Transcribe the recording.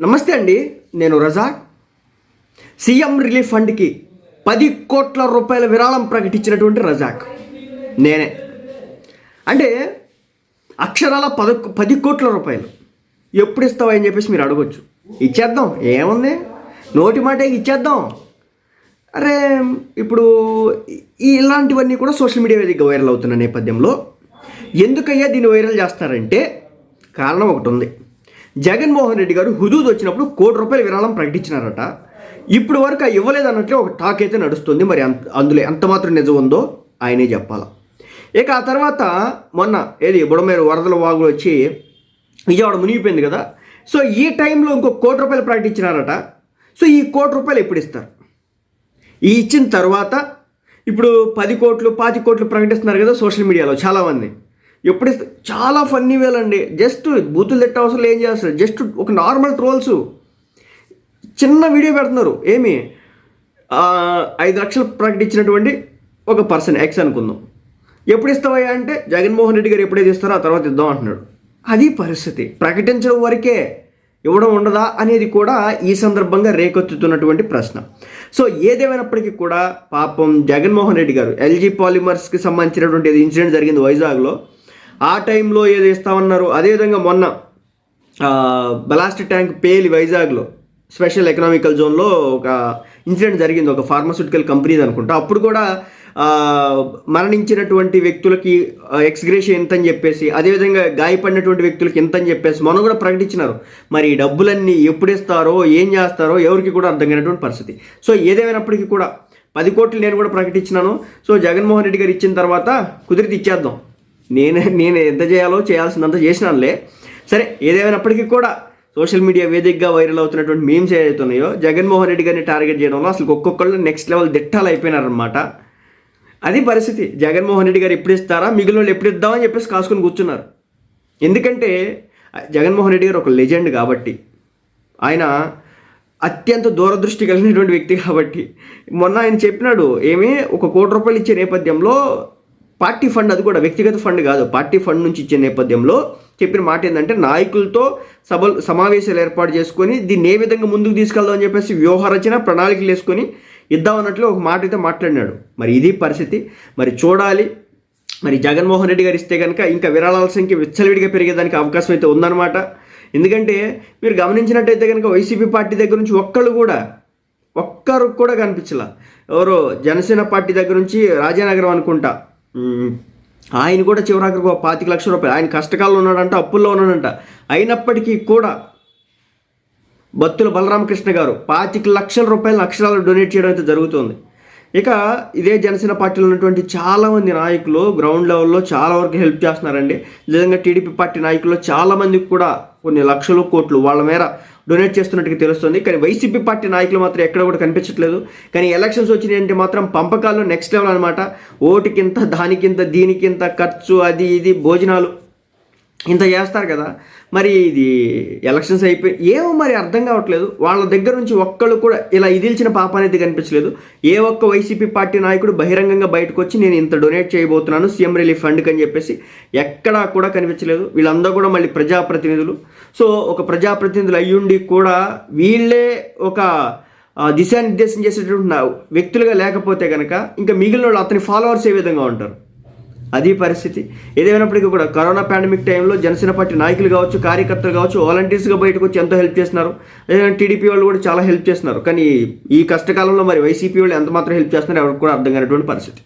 నమస్తే అండి నేను రజాక్. సీఎం రిలీఫ్ ఫండ్కి పది కోట్ల రూపాయల విరాళం ప్రకటించినటువంటి రజాక్. నేనే. అంటే అక్షరాల పద పది కోట్ల రూపాయలు. ఎప్పుడు ఇస్తావు అని చెప్పేసి మీరు అడగొచ్చు. ఇచ్చేద్దాం. ఏముంది? నోటి మాటే ఇచ్చేద్దాం. అరే ఇప్పుడు ఈ- ఇలాంటివన్నీ కూడా సోషల్ మీడియా వేదిక వైరల్ అవుతున్న నేపథ్యంలో ఎందుకయ్యా దీన్ని వైరల్ చేస్తున్నారంటే కారణం ఒకటి ఉంది. జగన్మోహన్ రెడ్డి గారు హుదూద్ వచ్చినప్పుడు కోటి రూపాయల విరాళం ప్రకటించినారట. ఇప్పుడు వరకు ఇవ్వలేదు అన్నట్లే ఒక టాక్ అయితే నడుస్తుంది. మరి అంత అందులో ఎంత మాత్రం నిజం ఉందో ఆయనే చెప్పాల. ఇక ఆ తర్వాత మొన్న ఏది బుడమేరు వరదల వాగులు వచ్చి విజయవాడ మునిగిపోయింది కదా. సో ఈ టైంలో ఇంకో కోటి రూపాయలు ప్రకటించినారట. సో ఈ కోటి రూపాయలు ఎప్పుడు ఇస్తారు? ఈ ఇచ్చిన తర్వాత ఇప్పుడు పది కోట్లు పాతి కోట్లు ప్రకటిస్తున్నారు కదా సోషల్ మీడియాలో చాలామంది. ఎప్పుడు చాలా ఫన్నీ వేలండి జస్ట్ బూతులు తిట్ట అవసరం ఏం చేస్తారు జస్ట్ ఒక నార్మల్ ట్రోల్స్ చిన్న వీడియో పెడుతున్నారు. ఏమి? ఐదు లక్షలు ప్రకటించినటువంటి ఒక పర్సన్ ఎక్స్ అనుకుందాం. ఎప్పుడు ఇస్తావయ్యా అంటే జగన్మోహన్ రెడ్డి గారు ఎప్పుడైతే ఇస్తారో ఆ తర్వాత ఇద్దాం అంటున్నాడు. అది పరిస్థితి. ప్రకటించడం వరకే ఇవ్వడం ఉండదా అనేది కూడా ఈ సందర్భంగా రేకెత్తుతున్నటువంటి ప్రశ్న. సో ఏదేమైనప్పటికీ కూడా పాపం జగన్మోహన్ రెడ్డి గారు ఎల్జీ పాలిమర్స్కి సంబంధించినటువంటి ఇన్సిడెంట్ జరిగింది వైజాగ్లో. ఆ టైంలో ఏది ఇస్తామన్నారు అదేవిధంగా మొన్న బలాస్ట్ ట్యాంక్ పేలి వైజాగ్లో స్పెషల్ ఎకనామికల్ జోన్లో ఒక ఇన్సిడెంట్ జరిగింది. ఒక ఫార్మాస్యూటికల్ కంపెనీ అనుకుంటా. అప్పుడు కూడా మరణించినటువంటి వ్యక్తులకి ఎక్స్గ్రేషన్ ఎంత అని చెప్పేసి అదేవిధంగా గాయపడినటువంటి వ్యక్తులకి ఎంత అని చెప్పేసి మనం కూడా ప్రకటించినారు. మరి ఈ డబ్బులన్నీ ఎప్పుడు ఇస్తారో ఏం చేస్తారో ఎవరికి కూడా అర్థం కానటువంటి పరిస్థితి. సో ఏదేమైనప్పటికీ కూడా పది కోట్లు నేను కూడా ప్రకటించినాను. సో జగన్మోహన్ రెడ్డి గారు ఇచ్చిన తర్వాత కుదిరితే ఇచ్చేద్దాం. నేను నేను ఎంత చేయాలో చేయాల్సినంత చేసినానులే. సరే ఏదేమైనప్పటికీ కూడా సోషల్ మీడియా వేదికగా వైరల్ అవుతున్నటువంటి మీమ్స్ ఏదైతున్నాయో జగన్మోహన్ రెడ్డి గారిని టార్గెట్ చేయడంలో అసలు ఒక్కొక్కళ్ళు నెక్స్ట్ లెవెల్ దిట్టాలు అయిపోయినారనమాట అది పరిస్థితి. జగన్మోహన్ రెడ్డి గారు ఎప్పుడు ఇస్తారా? మిగిలిన వాళ్ళు ఎప్పుడు ఇద్దామని చెప్పేసి కాసుకొని కూర్చున్నారు. ఎందుకంటే జగన్మోహన్ రెడ్డి గారు ఒక లెజెండ్ కాబట్టి ఆయన అత్యంత దూరదృష్టి కలిగినటువంటి వ్యక్తి కాబట్టి మొన్న ఆయన చెప్పినాడు ఏమి ఒక కోటి రూపాయలు ఇచ్చే నేపథ్యంలో పార్టీ ఫండ్ అది కూడా వ్యక్తిగత ఫండ్ కాదు. పార్టీ ఫండ్ నుంచి ఇచ్చే నేపథ్యంలో చెప్పిన మాట ఏంటంటే నాయకులతో సభలు సమావేశాలు ఏర్పాటు చేసుకొని దీన్ని ఏ విధంగా ముందుకు తీసుకెళ్దాం అని చెప్పేసి వ్యూహరచన ప్రణాళికలు వేసుకొని ఇద్దామన్నట్లు ఒక మాట అయితే మాట్లాడినాడు. మరి ఇది పరిస్థితి. మరి చూడాలి. మరి జగన్మోహన్ రెడ్డి గారు ఇస్తే కనుక ఇంకా విరాళాల సంఖ్య విచ్చలవిడిగా పెరిగేదానికి అవకాశం అయితే ఉందన్నమాట. ఎందుకంటే మీరు గమనించినట్టయితే కనుక వైసీపీ పార్టీ దగ్గర నుంచి ఒక్కళ్ళు కూడా ఒక్కరు కూడా కనిపించలా. ఎవరో జనసేన పార్టీ దగ్గర నుంచి రాజానగరం అనుకుంటా ఆయన కూడా చివరాఖరికి ఒక పాతిక లక్షల రూపాయలు. ఆయన కష్టకాలంలో ఉన్నాడంట అప్పుల్లో ఉన్నాడంట. అయినప్పటికీ కూడా బత్తుల బలరామకృష్ణ గారు పాతిక లక్షల రూపాయలు అక్షరాలు డొనేట్ చేయడం అయితే జరుగుతుంది. ఇక ఇదే జనసేన పార్టీలో ఉన్నటువంటి చాలామంది నాయకులు గ్రౌండ్ లెవెల్లో చాలా వరకు హెల్ప్ చేస్తున్నారండి. నిజంగా టీడీపీ పార్టీ నాయకుల్లో చాలామందికి కూడా కొన్ని లక్షలు కోట్లు వాళ్ళ మేర డొనేట్ చేస్తున్నట్టుగా తెలుస్తుంది. కానీ వైసీపీ పార్టీ నాయకులు మాత్రం ఎక్కడ కూడా కనిపించట్లేదు. కానీ ఎలక్షన్స్ వచ్చినాయంటే మాత్రం పంపకాల్లో నెక్స్ట్ లెవెల్ అనమాట ఓటుకింత దానికింత దీనికింత ఖర్చు అది ఇది భోజనాలు ఇంత చేస్తారు కదా. మరి ఇది ఎలక్షన్స్ అయిపోయి ఏమో మరి అర్థం కావట్లేదు. వాళ్ళ దగ్గర నుంచి ఒక్కళ్ళు కూడా ఇలా ఇదిల్చిన పాప అనేది కనిపించలేదు. ఏ ఒక్క వైసీపీ పార్టీ నాయకుడు బహిరంగంగా బయటకు వచ్చి నేను ఇంత డొనేట్ చేయబోతున్నాను సీఎం రిలీఫ్ ఫండ్కి అని చెప్పేసి ఎక్కడా కూడా కనిపించలేదు. వీళ్ళందరూ కూడా మళ్ళీ ప్రజాప్రతినిధులు. సో ఒక ప్రజాప్రతినిధులు అయ్యుండి కూడా వీళ్ళే ఒక దిశానిర్దేశం చేసేటటువంటి నా- వ్యక్తులుగా లేకపోతే కనుక ఇంకా మిగిలిన వాళ్ళు అతని ఫాలోవర్స్ ఏ విధంగా ఉంటారు? అది పరిస్థితి. ఏదేమైనప్పటికీ కూడా కరోనా పాండమిక్ టైంలో జనసేన పార్టీ నాయకులు కావచ్చు కార్యకర్తలు కావచ్చు వాలంటీర్స్గా బయటకు వచ్చి ఎంతో హెల్ప్ చేస్తున్నారు. అదేవిధంగా టీడీపీ వాళ్ళు కూడా చాలా హెల్ప్ చేస్తున్నారు. కానీ ఈ కష్టకాలంలో మరి వైసీపీ వాళ్ళు ఎంత మాత్రం హెల్ప్ చేస్తున్నారో ఎవరికి కూడా అర్థం కానటువంటి పరిస్థితి.